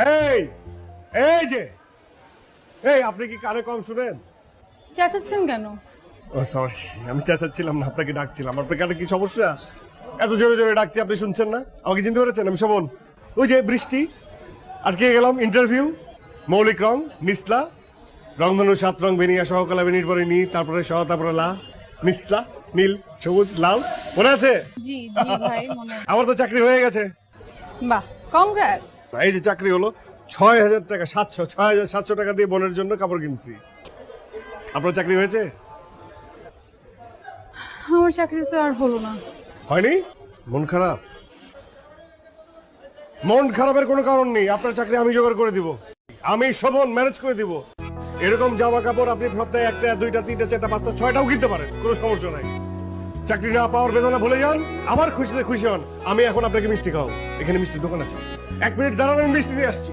এই এই যে এই আপনি কি কানে কম শুনেন? চেঁচাচ্ছেন কেন? ও সরি আমি চেঁচাচ্ছিলাম না আপনাকে ডাকছিলাম। আপনার কানে কি সমস্যা? এত জোরে জোরে ডাকছি আপনি শুনছেন না? আমাকে চিনতে পেরেছেন? আমি শোভন। ওই যে বৃষ্টি আটকে গেলাম ইন্টারভিউ মৌলিক রং নিসলা রংধনু সাত রং বেনিয়া সহকলা বেনির পরে নি তারপরে সহ তারপরে লা নিসলা নীল সবুজ লাল মনে আছে? জি জি ভাই মনে আমার তো চাকরি হয়ে গেছে। বাহ। কংগ্রাটস এই যে চাকরি হলো ছয় হাজার টাকা সাতশো ছয় হাজার সাতশো টাকা দিয়ে বোনের জন্য কাপড় কিনছি। আপনার চাকরি হয়েছে? আমার চাকরি তো আর হলো না। হয়নি? মন খারাপ? মন খারাপের কোনো কারণ নেই আপনার চাকরি আমি জোগাড় করে দিব। আমি শোভন ম্যানেজ করে দিব। এরকম জামা কাপড় আপনি সপ্তাহে একটা দুইটা তিনটা চারটা পাঁচটা ছয়টাও কিনতে পারেন কোনো সমস্যা নাই। চাকরি না পাওয়ার বেদনা ভুলে যান। আমার খুশিতে খুশি হন। আমি এখন আপনাকে মিষ্টি খাও এখানে মিষ্টির দোকান আছে। এক মিনিট দাঁড়ান আমি মিষ্টি নিয়ে আসছি।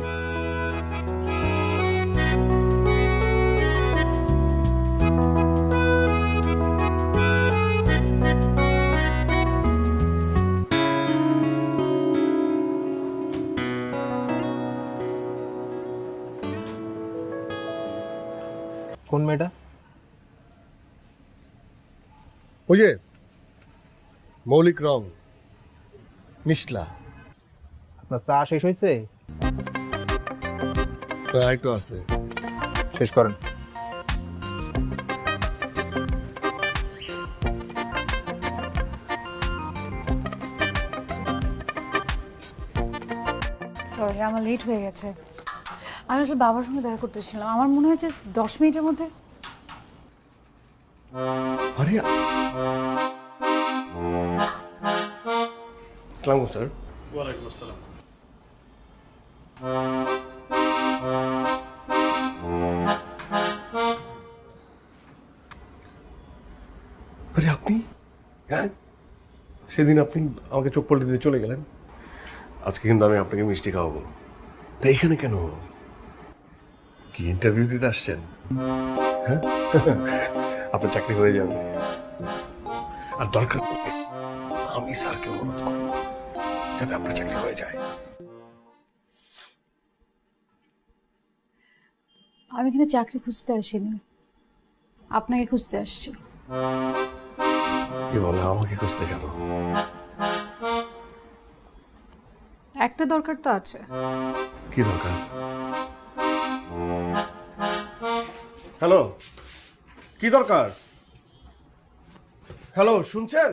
কোন মেয়েটা? ওই যে মৌলিক রং মিশলা আপনার চা শেষ হয়েছে? একটু আছে। শেষ করেন। সরি আমার লেট হয়ে গেছে। আমি আসলে বাবার সঙ্গে দেখা করতে এসেছিলাম। আমার মনে হয়েছে দশ মিনিটের মধ্যে। আরে আসসালামু স্যার। ওয়ালাইকুম আসসালাম। আরে আপনি? হ্যাঁ? সেদিন আপনি আমাকে চোখ পল্টে দিয়ে চলে গেলেন। আজকে কিন্তু আমি আপনাকে মিষ্টি খাওয়াবো। তা এখানে কেন? কি ইন্টারভিউ দিতে আসছেন? হ্যাঁ? আপনার চাকরি হয়ে যাবে। আর দরকার আমি স্যারকে অনুরোধ করব। যাতে আপনার চাকরি হয়ে যায়। আমি এখানে চাকরি খুঁজতে আসিনি। আপনাকে খুঁজতে আসছি। কি বলে আমাকে খুঁজতে কেন? একটা দরকার তো আছে। কি দরকার? হ্যালো কি দরকার? হ্যালো শুনছেন?